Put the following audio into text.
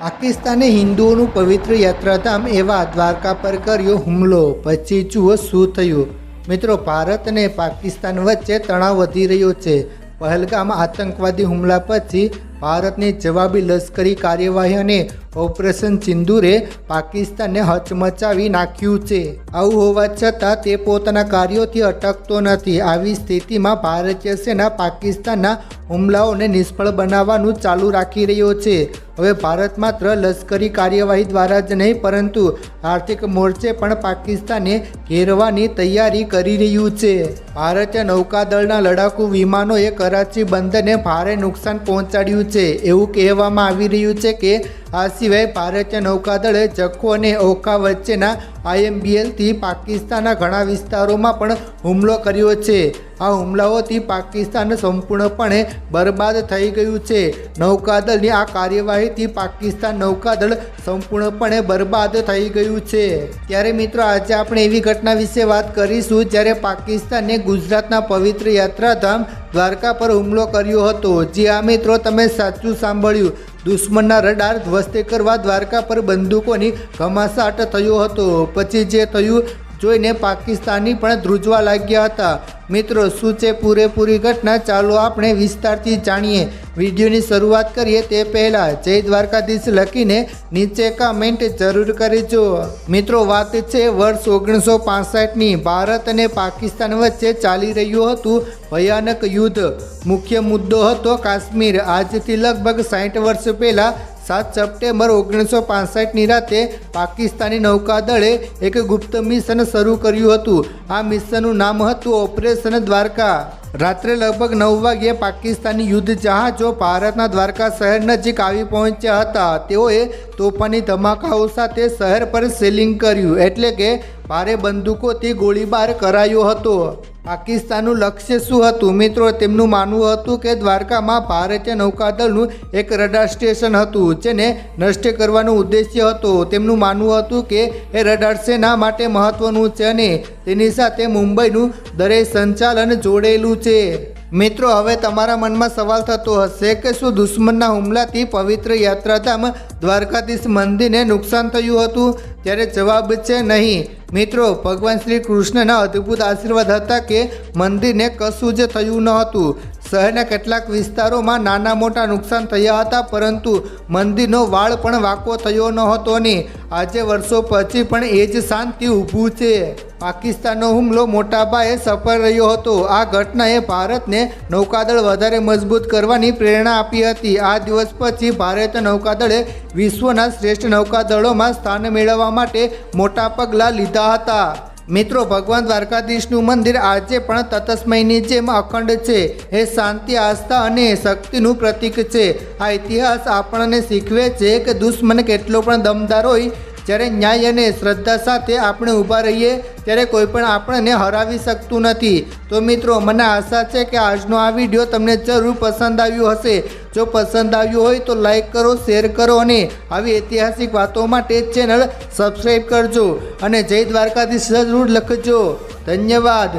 પાકિસ્તાને હિન્દુઓનું પવિત્ર યાત્રાધામ એવા દ્વારકા પર કર્યો હુમલો. પછી જુઓ શું થયું. મિત્રો, ભારત અને પાકિસ્તાન વચ્ચે તણાવ વધી રહ્યો છે. પહલગામ આતંકવાદી હુમલા પછી ભારતની જવાબી લશ્કરી કાર્યવાહી અને ઓપરેશન ચિંદુરે પાકિસ્તાનને હચમચાવી નાખ્યું છે. આવું હોવા છતાં તે પોતાના કાર્યોથી અટકતો નથી. આવી સ્થિતિમાં ભારતીય સેના પાકિસ્તાનના હુમલાઓને નિષ્ફળ બનાવવાનું ચાલુ રાખી રહ્યો છે. હવે ભારત માત્ર લશ્કરી કાર્યવાહી દ્વારા જ નહીં, પરંતુ આર્થિક મોરચે પણ પાકિસ્તાને ઘેરવાની તૈયારી કરી રહ્યું છે. ભારતીય નૌકાદળના લડાકુ વિમાનોએ કરાચી બંદરને ભારે નુકસાન પહોંચાડ્યું છે. એવું કહેવામાં આવી રહ્યું છે કે આ સિવાય ભારતીય નૌકાદળે જખો અને ઓખા વચ્ચેના આઈએમબીએલથી પાકિસ્તાનના ઘણા વિસ્તારોમાં પણ હુમલો કર્યો છે. આ હુમલાઓથી પાકિસ્તાન સંપૂર્ણપણે બરબાદ થઈ ગયું છે. નૌકાદળની આ કાર્યવાહીથી પાકિસ્તાન નૌકાદળ સંપૂર્ણપણે બરબાદ થઈ ગયું છે. ત્યારે મિત્રો, આજે આપણે એવી ઘટના વિશે વાત કરીશું જ્યારે પાકિસ્તાને ગુજરાતના પવિત્ર યાત્રાધામ દ્વારકા પર હુમલો કર્યો હતો. જે આ મિત્રો, તમે સાચું સાંભળ્યું. દુશ્મનના રડાર ધ્વસ્તે કરવા દ્વારકા પર બંદૂકોની ઘમાસાટ થયો હતો. પછી જે થયું જોઈને પાકિસ્તાની પણ ધ્રુજવા લાગ્યા હતા. મિત્રો, શું છે પૂરેપૂરી ઘટના? ચાલો આપણે વિસ્તારથી જાણીએ. વિડીયોની શરૂઆત કરીએ તે પહેલાં જય દ્વારકાધીશ લખીને નીચે કમેન્ટ જરૂર કરીજો. મિત્રો, વાત છે વર્ષ ઓગણીસો પાસઠની. ભારત અને પાકિસ્તાન વચ્ચે ચાલી રહ્યું હતું ભયાનક યુદ્ધ. મુખ્ય મુદ્દો હતો કાશ્મીર. આજથી લગભગ સાઠ વર્ષ પહેલાં સાત સપ્ટેમ્બર ઓગણીસો પાસઠની રાતે પાકિસ્તાની નૌકાદળે એક ગુપ્ત મિશન શરૂ કર્યું હતું. આ મિશનનું નામ હતું ઓપરેશન દ્વારકા. રાત્રે લગભગ નવ વાગ્યે પાકિસ્તાની યુદ્ધ જહાજો ભારતના દ્વારકા શહેર નજીક આવી પહોંચ્યા હતા. તેઓએ તોફાની ધમાકાઓ સાથે શહેર પર સેલિંગ કર્યું, એટલે કે ભારે બંદૂકોથી ગોળીબાર કરાયો હતો. પાકિસ્તાનનું લક્ષ્ય શું હતું? મિત્રો, તેમનું માનવું હતું કે દ્વારકામાં ભારતીય નૌકાદળનું એક રડાર સ્ટેશન હતું, જેને નષ્ટ કરવાનો ઉદ્દેશ્ય હતો. તેમનું માનવું હતું કે એ રડાર સેના માટે મહત્વનું છે અને તેની સાથે મુંબઈનું દરેક સંચાલન જોડેલું છે. મિત્રો, હવે તમારા મનમાં સવાલ થતો હશે કે શું દુશ્મનના હુમલાથી પવિત્ર યાત્રાધામ દ્વારકાધીશ મંદિરને નુકસાન થયું હતું? ત્યારે જવાબ છે નહીં. મિત્રો, ભગવાન શ્રી કૃષ્ણના અદ્ભુત આશીર્વાદ હતા કે મંદિરને કશું જ થયું ન હતું. શહેરના કેટલાક વિસ્તારોમાં નાના મોટા નુકસાન થયા હતા, પરંતુ મંદિરનો વાળ પણ વાકો થયો ન હતો ને. આજે વર્ષો પછી પણ એ જ શાંતિ ઊભું છે. પાકિસ્તાનનો હુમલો મોટા સફળ રહ્યો હતો. આ ઘટનાએ ભારતને નૌકાદળ વધારે મજબૂત કરવાની પ્રેરણા આપી હતી. આ દિવસ પછી ભારતીય નૌકાદળે વિશ્વના શ્રેષ્ઠ નૌકાદળોમાં સ્થાન મેળવવા માટે મોટા પગલાં લીધા હતા. મિત્રો, ભગવાન દ્વારકાધીશનું મંદિર આજે પણ તતસ્મયની જેમ અખંડ છે. એ શાંતિ, આસ્થા અને શક્તિનું પ્રતીક છે. આ ઇતિહાસ આપણને શીખવે છે કે દુશ્મન કેટલો પણ દમદાર હોય જ્યારે ન્યાય અને શ્રદ્ધા સાથે આપણે ઊભા રહીએ, ત્યારે કોઈ પણ આપણને હરાવી શકતું નથી. તો મિત્રો, મને આશા છે કે આજનો આ વીડિયો તમને જરૂર પસંદ આવ્યો હશે. જો પસંદ આવ્યો હોય તો લાઈક કરો, શેર કરો અને આવી ઐતિહાસિક વાતો માટે ચેનલ સબસ્ક્રાઈબ કરજો. અને જય દ્વારકાધીશ, જરૂર લખજો. ધન્યવાદ.